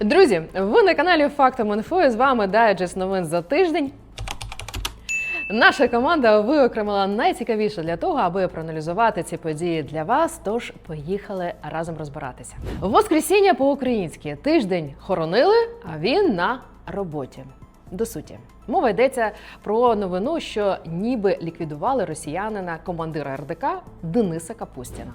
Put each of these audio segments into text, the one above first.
Друзі, ви на каналі Фактом Інфо з вами Дайджест новин за тиждень. Наша команда виокремила найцікавіше для того, аби проаналізувати ці події для вас. Тож поїхали разом розбиратися. Воскресіння по-українськи тиждень хоронили, а він на роботі. До суті, мова йдеться про новину, що ніби ліквідували росіянина командира РДК Дениса Капустіна.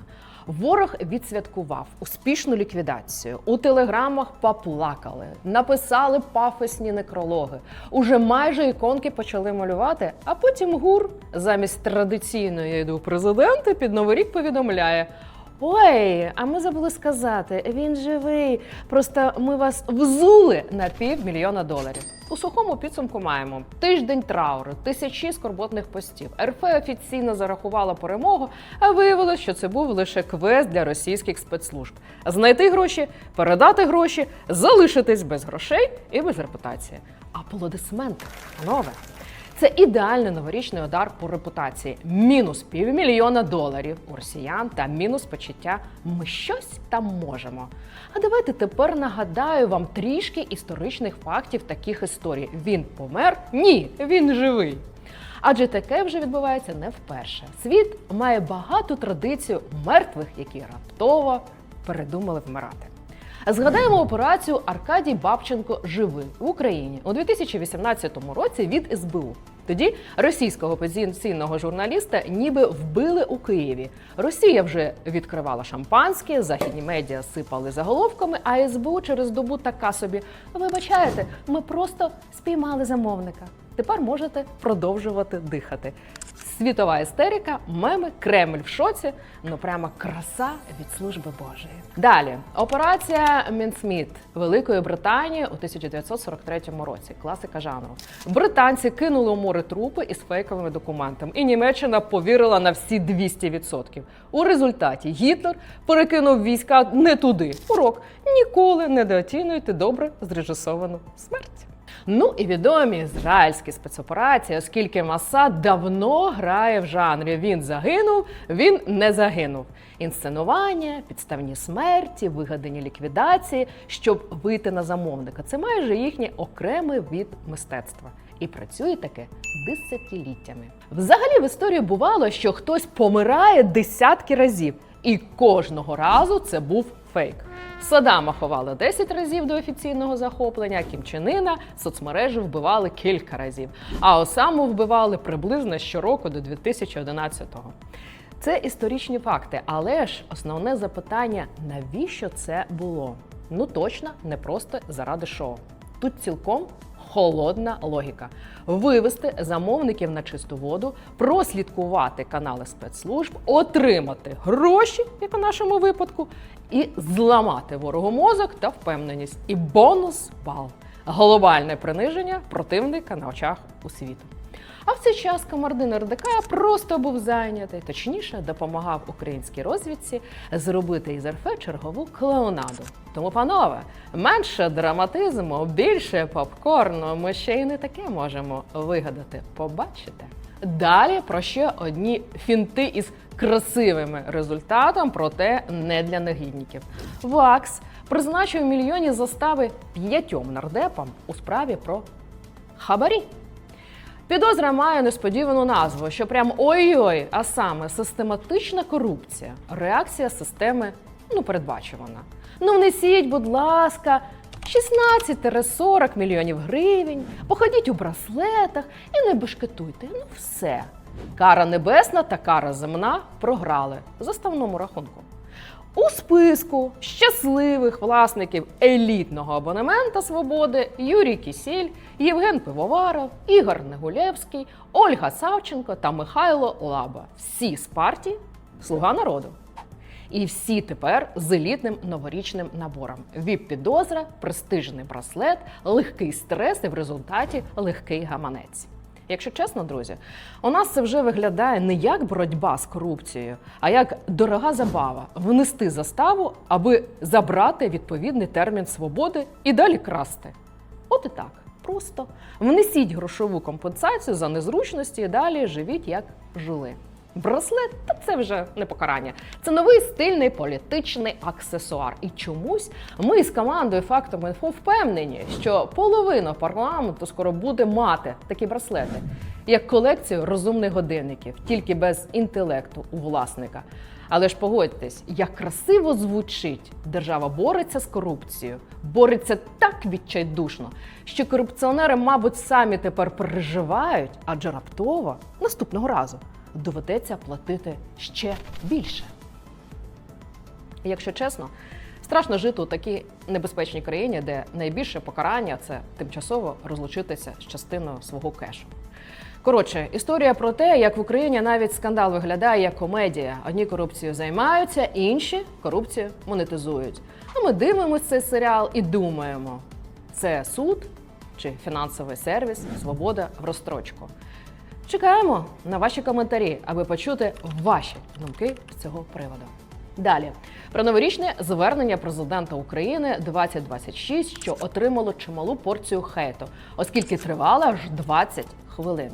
Ворог відсвяткував успішну ліквідацію. У телеграмах поплакали, написали пафосні некрологи. Уже майже іконки почали малювати. А потім гур замість традиційної «Я йду президенти під новий рік повідомляє. Ой, а ми забули сказати, він живий. Просто ми вас взули на півмільйона доларів. У сухому підсумку маємо тиждень трауру, тисячі скорботних постів. РФ офіційно зарахувала перемогу, а виявилось, що це був лише квест для російських спецслужб. Знайти гроші, передати гроші, залишитись без грошей і без репутації. Аплодисменти, панове. Це ідеальний новорічний удар по репутації. Мінус півмільйона доларів у росіян та мінус почуття ми щось там можемо. А давайте тепер нагадаю вам трішки історичних фактів таких історій. Він помер? Ні, він живий. Адже таке вже відбувається не вперше. Світ має багату традицію мертвих, які раптово передумали вмирати. Згадаємо операцію Аркадій Бабченко живий в Україні у 2018 році від СБУ. Тоді російського опозиційного журналіста ніби вбили у Києві. Росія вже відкривала шампанське, західні медіа сипали заголовками, а СБУ через добу така собі. Вибачаєте, ми просто спіймали замовника. Тепер можете продовжувати дихати. Світова істерика, меми, Кремль в шоці. Ну прямо краса від служби Божої. Далі операція Мінсміт Великої Британії у 1943 році. Класика жанру. Британці кинули у море трупи із фейковими документами, і Німеччина повірила на всі 200%. У результаті Гітлер перекинув війська не туди. Урок ніколи не недооцінюйте добре зрежисовану смерть. Ну і відомі ізраїльські спецоперації, оскільки Масад давно грає в жанрі. Він загинув, він не загинув. Інсценування, підставні смерті, вигадані ліквідації, щоб вийти на замовника. Це майже їхнє окремий від мистецтва. І працює таке десятиліттями. Взагалі в історії бувало, що хтось помирає десятки разів, і кожного разу це був фейк. Садама ховали 10 разів до офіційного захоплення, Кімчинина соцмережі вбивали кілька разів. А Осаму вбивали приблизно щороку до 2011-го. Це історичні факти, але ж основне запитання: навіщо це було? Ну точно не просто заради шоу. Тут цілком холодна логіка: вивести замовників на чисту воду, прослідкувати канали спецслужб, отримати гроші, як у нашому випадку, і зламати ворогу мозок та впевненість. І бонус бал глобальне приниження противника на очах у світу. А в цей час командир РДК просто був зайнятий, точніше, допомагав українській розвідці зробити із РФ чергову клоунаду. Тому, панове, менше драматизму, більше попкорну. Ми ще й не таке можемо вигадати. Побачите. Далі про ще одні фінти із красивими результатом, проте не для негідників. ВАКС призначив мільйонні застави п'ятьом нардепам у справі про хабарі. Підозра має несподівану назву, що прям ой-ой, а саме систематична корупція. Реакція системи ну передбачувана. Ну внесіть, будь ласка, 16-40 мільйонів гривень, походіть у браслетах і не бешкетуйте. Ну все. Кара небесна та кара земна програли заставному рахунку. У списку щасливих власників елітного абонемента свободи Юрій Кісіль, Євген Пивоваров, Ігор Негулєвський, Ольга Савченко та Михайло Лаба. Всі з партії Слуга народу. І всі тепер з елітним новорічним набором. Віп підозра, престижний браслет, легкий стрес і в результаті легкий гаманець. Якщо чесно, друзі, у нас це вже виглядає не як боротьба з корупцією, а як дорога забава внести заставу, аби забрати відповідний термін свободи і далі красти. От і так. Просто внесіть грошову компенсацію за незручності і далі живіть як жили. Браслет та це вже не покарання. Це новий стильний політичний аксесуар. І чомусь ми з командою Фактом інфо впевнені, що половина парламенту скоро буде мати такі браслети, як колекцію розумних годинників, тільки без інтелекту у власника. Але ж погодьтесь, як красиво звучить, держава бореться з корупцією, бореться так відчайдушно, що корупціонери, мабуть, самі тепер переживають, адже раптово наступного разу доведеться платити ще більше. Якщо чесно, страшно жити у такій небезпечній країні, де найбільше покарання це тимчасово розлучитися з частиною свого кешу. Коротше, історія про те, як в Україні навіть скандал виглядає як комедія. Одні корупцією займаються, інші корупцію монетизують. А ми дивимося цей серіал і думаємо: це суд чи фінансовий сервіс, свобода в розстрочку. Чекаємо на ваші коментарі, аби почути ваші думки з цього приводу. Далі про новорічне звернення президента України 2026, що отримало чималу порцію хейту, оскільки тривало аж 20 хвилин.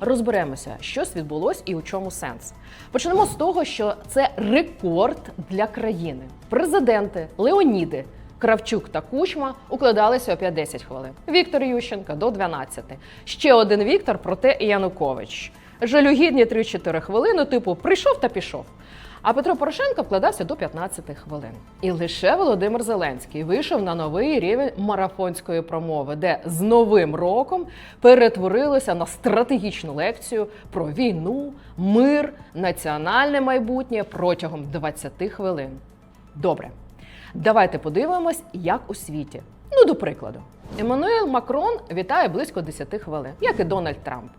Розберемося, щось відбулось і у чому сенс. Почнемо з того, що це рекорд для країни. Президенти Леоніди. Кравчук та Кучма укладалися о 5-10 хвилин. Віктор Ющенка до 12. Ще один Віктор, проте Янукович. Жалюгідні 3-4 хвилини, типу прийшов та пішов. А Петро Порошенко вкладався до 15 хвилин. І лише Володимир Зеленський вийшов на новий рівень марафонської промови, де з новим роком перетворилося на стратегічну лекцію про війну, мир, національне майбутнє протягом 20 хвилин. Добре, давайте подивимось, як у світі. Ну, до прикладу, Еммануель Макрон вітає близько 10 хвилин, як і Дональд Трамп.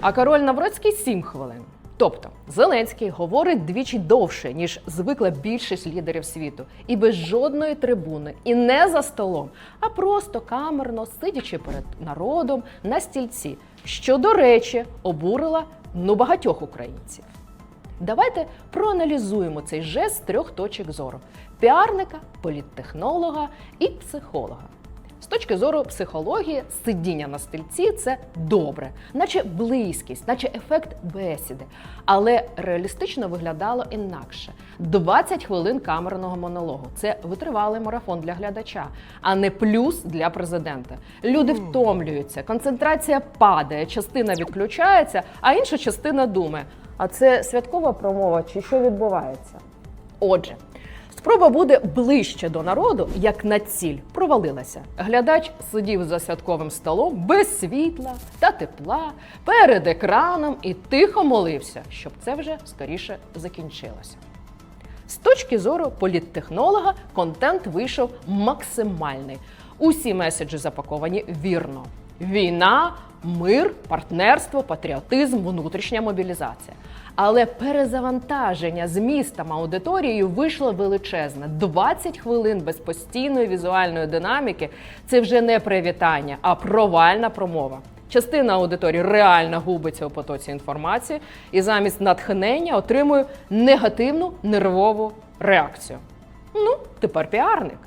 А король Навроцький 7 хвилин. Тобто Зеленський говорить двічі довше, ніж звикла більшість лідерів світу, і без жодної трибуни, і не за столом, а просто камерно сидячи перед народом на стільці, що, до речі, обурила ну багатьох українців. Давайте проаналізуємо цей жест з трьох точок зору: піарника, політтехнолога і психолога. З точки зору психології, сидіння на стільці це добре, наче близькість, наче ефект бесіди. Але реалістично виглядало інакше: 20 хвилин камерного монологу. Це витривалий марафон для глядача, а не плюс для президента. Люди втомлюються, концентрація падає, частина відключається, а інша частина думає. А це святкова промова чи що відбувається? Отже, спроба буде ближче до народу, як на ціль провалилася. Глядач сидів за святковим столом без світла та тепла перед екраном і тихо молився, щоб це вже скоріше закінчилося. З точки зору політтехнолога, контент вийшов максимальний. Усі меседжі запаковані вірно: війна, мир, партнерство, патріотизм, внутрішня мобілізація. Але перезавантаження змістом аудиторією вийшло величезне. 20 хвилин без постійної візуальної динаміки це вже не привітання, а провальна промова. Частина аудиторії реально губиться у потоці інформації і замість натхнення отримує негативну нервову реакцію. Ну, тепер піарник.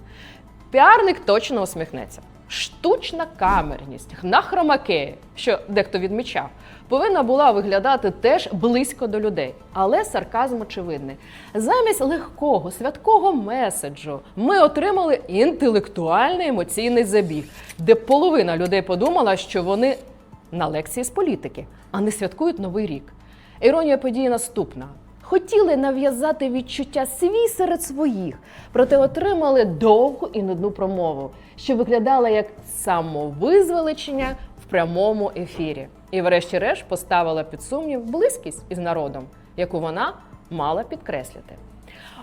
Піарник точно усміхнеться. Штучна камерність на хромакеї, що дехто відмічав, повинна була виглядати теж близько до людей, але сарказм очевидний. Замість легкого святкого меседжу ми отримали інтелектуальний емоційний забіг, де половина людей подумала, що вони на лекції з політики, а не святкують новий рік. Іронія події наступна. Хотіли нав'язати відчуття свій серед своїх, проте отримали довгу і нудну промову, що виглядала як самовизвеличення в прямому ефірі. І, врешті-решт, поставила під сумнів близькість із народом, яку вона мала підкреслити.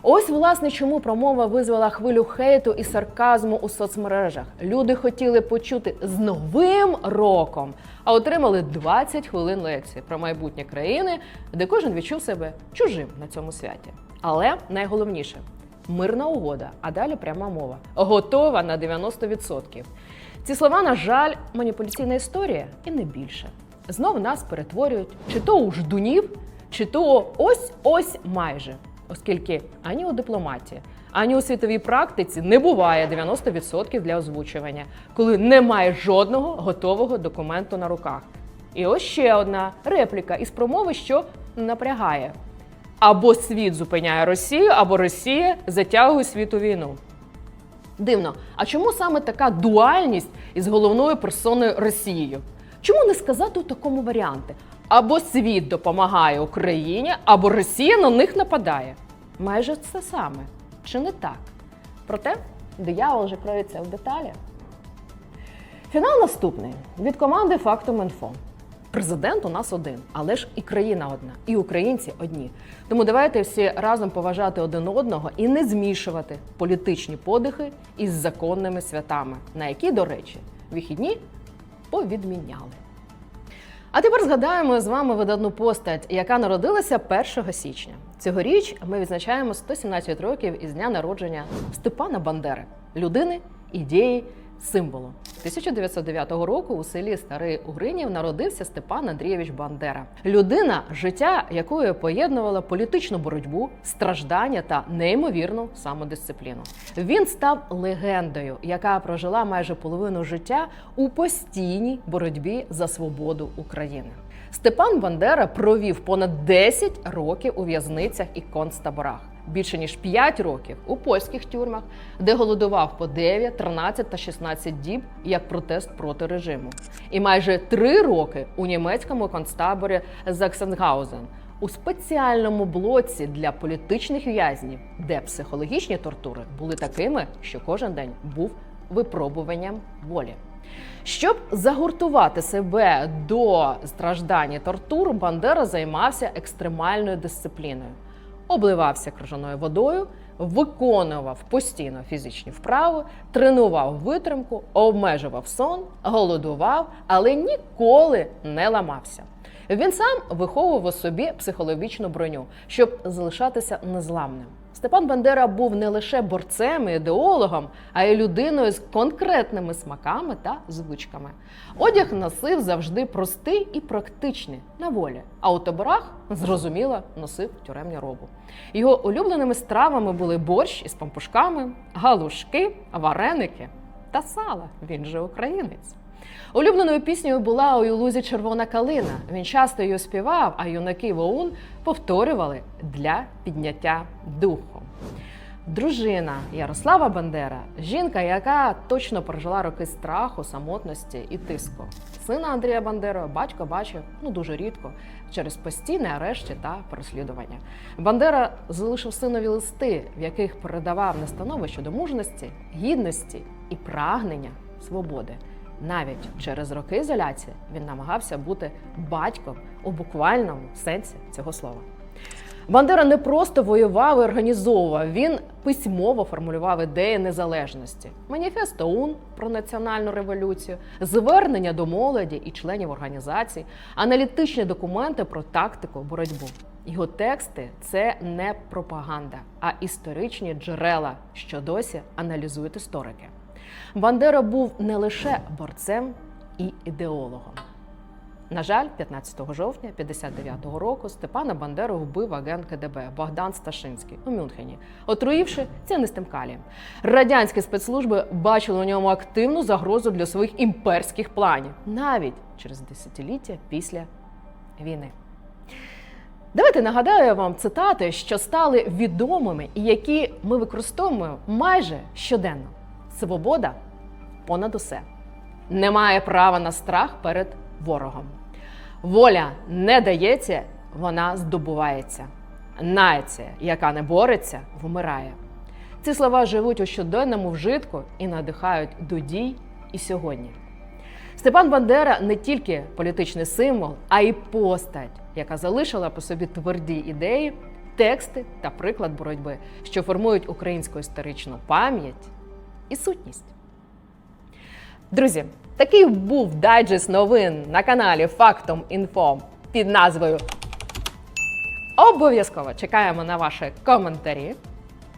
Ось, власне, чому промова визвала хвилю хейту і сарказму у соцмережах. Люди хотіли почути з новим роком, а отримали 20 хвилин лекції про майбутнє країни, де кожен відчув себе чужим на цьому святі. Але найголовніше мирна угода, а далі пряма мова. Готова на 90%. Ці слова, на жаль, маніпуляційна історія і не більше. Знов нас перетворюють чи то у ждунів, чи то ось-ось майже. Оскільки ані у дипломатії, ані у світовій практиці не буває 90% для озвучування, коли немає жодного готового документу на руках. І ось ще одна репліка із промови, що напрягає. Або світ зупиняє Росію, або Росія затягує світ у війну. Дивно, а чому саме така дуальність із головною персоною Росією? Чому не сказати у такому варіанті? Або світ допомагає Україні, або Росія на них нападає. Майже це саме, чи не так? Проте диявол вже криється в деталях. Фінал наступний від команди Фактум Інфо. Президент у нас один, але ж і країна одна, і українці одні. Тому давайте всі разом поважати один одного і не змішувати політичні подихи із законними святами, на які, до речі, вихідні повідміняли. А тепер згадаємо з вами видатну постать, яка народилася 1 січня. Цьогоріч ми відзначаємо 117 років із дня народження Степана Бандери, людини, ідеї, символу. 1909 року у селі Старий Угринів народився Степан Андрійович Бандера. Людина, життя якої поєднувала політичну боротьбу, страждання та неймовірну самодисципліну. Він став легендою, яка прожила майже половину життя у постійній боротьбі за свободу України. Степан Бандера провів понад 10 років у в'язницях і концтаборах, більше ніж 5 років у польських тюрмах, де голодував по 9, 13 та 16 діб як протест проти режиму, і майже 3 роки у німецькому концтаборі Заксенгаузен у спеціальному блоці для політичних в'язнів, де психологічні тортури були такими, що кожен день був випробуванням волі. Щоб загуртувати себе до страждань тортур, Бандера займався екстремальною дисципліною, обливався крижаною водою, виконував постійно фізичні вправи, тренував витримку, обмежував сон, голодував, але ніколи не ламався. Він сам виховував у собі психологічну броню, щоб залишатися незламним. Степан Бандера був не лише борцем і ідеологом, а й людиною з конкретними смаками та звичками. Одяг носив завжди простий і практичний на волі, а у таборах зрозуміло носив тюремні робу. Його улюбленими стравами були борщ із пампушками, галушки, вареники та сало. Він же українець. Улюбленою піснею була у Юлузі Червона калина. Він часто її співав, а юнаки в ОУН повторювали для підняття духу. Дружина Ярослава Бандера жінка, яка точно пережила роки страху, самотності і тиску. Сина Андрія Бандера батько бачив ну дуже рідко через постійне арешті та переслідування. Бандера залишив синові листи, в яких передавав настанови щодо мужності, гідності і прагнення свободи. Навіть через роки ізоляції він намагався бути батьком у буквальному сенсі цього слова. Бандера не просто воював і організовував, він письмово формулював ідеї незалежності, маніфест ОУН про національну революцію, звернення до молоді і членів організацій, аналітичні документи про тактику боротьбу. Його тексти це не пропаганда, а історичні джерела, що досі аналізують історики. Бандера був не лише борцем і ідеологом. На жаль, 15 жовтня 59-го року Степана Бандеру вбив агент КДБ Богдан Сташинський у Мюнхені, отруївши ціннистим калієм. Радянські спецслужби бачили у ньому активну загрозу для своїх імперських планів, навіть через десятиліття після війни. Давайте нагадаю вам цитати, що стали відомими і які ми використовуємо майже щоденно. Свобода понад усе. Немає права на страх перед ворогом. Воля не дається, вона здобувається. Нація, яка не бореться, вмирає. Ці слова живуть у щоденному вжитку і надихають до дій і сьогодні. Степан Бандера не тільки політичний символ, а й постать, яка залишила по собі тверді ідеї, тексти та приклад боротьби, що формують українську історичну пам'ять і сутність. Друзі, такий був дайджест новин на каналі Фактом Інфо під назвою. Обов'язково чекаємо на ваші коментарі.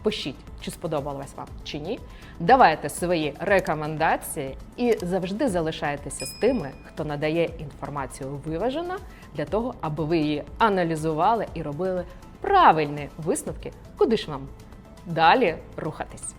Пишіть, чи сподобалось вам чи ні. Давайте свої рекомендації і завжди залишайтеся з тими, хто надає інформацію виважено для того, аби ви її аналізували і робили правильні висновки, куди ж вам далі рухатись.